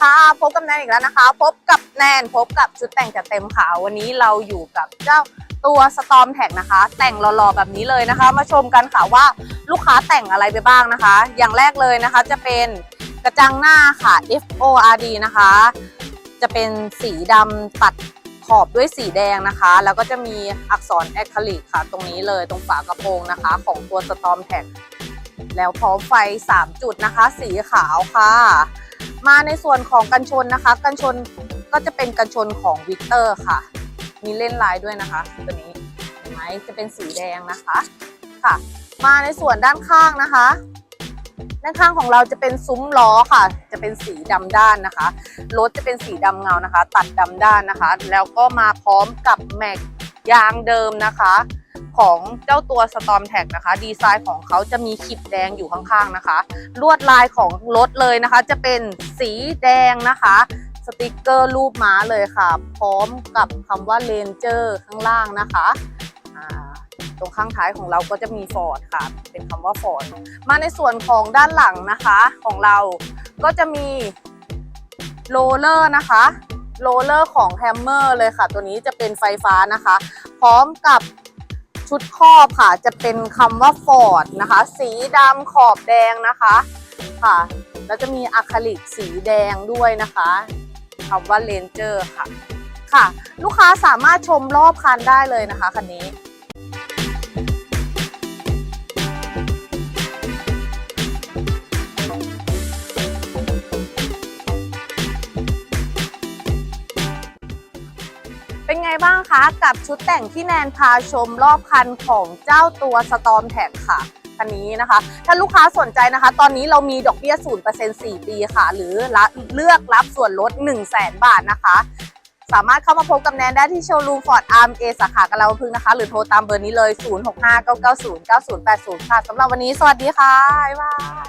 ค่ะพบกับแนนอีกแล้วนะคะ พบกับแนนพบกับชุดแต่งจัดเต็มค่ะวันนี้เราอยู่กับเจ้าตัวสตอมแท็กนะคะ แต่งหล่อๆแบบนี้เลยนะคะ มาชมกันค่ะว่าลูกค้าแต่งอะไรไปบ้างนะคะ อย่างแรกเลยนะคะจะเป็นกระจังหน้าค่ะ F O R D นะคะ จะเป็นสีดำตัดขอบด้วยสีแดงนะคะ แล้วก็จะมีอักษรแอคริลิกค่ะ ตรงนี้เลยตรงฝากระโปรงนะคะ ของตัวสตอมแท็กแล้วพร้อมไฟ 3 จุดนะคะ สีขาวค่ะ มาในส่วนของกันชนนะคะ กันชนก็จะเป็นกันชนของวิกเตอร์ค่ะ มีเล่นลายด้วยนะคะตัวนี้เห็นไหมจะเป็นสีแดงนะคะค่ะ มาในส่วนด้านข้างนะคะ ด้านข้างของเราจะเป็นซุ้มล้อค่ะ จะเป็นสีดำด้านนะคะรถจะเป็นสีดำเงานะคะ ตัดดำด้านนะคะ แล้วก็มาพร้อมกับแม็กยางเดิมนะคะ ของเจ้าตัว Storm Tag นะคะ ดีไซน์ของเขาจะมีขีดแดงอยู่ข้างๆนะคะ ลวดลายของรถเลยนะคะ จะเป็นสีแดงนะคะสติกเกอร์รูปม้าเลยค่ะ พร้อมกับคำว่า Ranger ข้างล่างนะคะตรงข้างท้ายของเราก็จะมี Ford ค่ะ เป็นคำว่า Ford มาในส่วนของด้านหลังนะคะของเราก็จะมีโรลเลอร์นะคะโรลเลอร์ของแฮมเมอร์เลยค่ะ ตัวนี้จะเป็นไฟฟ้านะคะ พร้อมกับ ชุดครอบค่ะ จะเป็นคำว่า Ford นะคะ สีดำขอบแดงนะคะค่ะ แล้วจะมีอะคริลิกสีแดงด้วยนะคะคำว่า Ranger ค่ะค่ะ ลูกค้าสามารถชมรอบคันได้เลยนะคะคันนี้ เป็นไงบ้างคะ กับชุดแต่งที่แนนพาชมรอบคันของเจ้าตัว Storm Tag ค่ะคันนี้นะคะ ถ้าลูกค้าสนใจนะคะ ตอนนี้เรามีดอกเบี้ย 0% 4 ปีค่ะ หรือเลือกรับส่วนลด 1 0 0 0 0แบาทนะคะ สามารถเข้ามาพบกับแนนได้ที่โชว์รูมฟอร์ดอาร์มเอสาขากระลาพึงนะคะ หรือโทรตามเบอร์นี้เลย 0659909080 ค่ะสำหรับวันนี้สวัสดีค่ะ บ๊ายบาย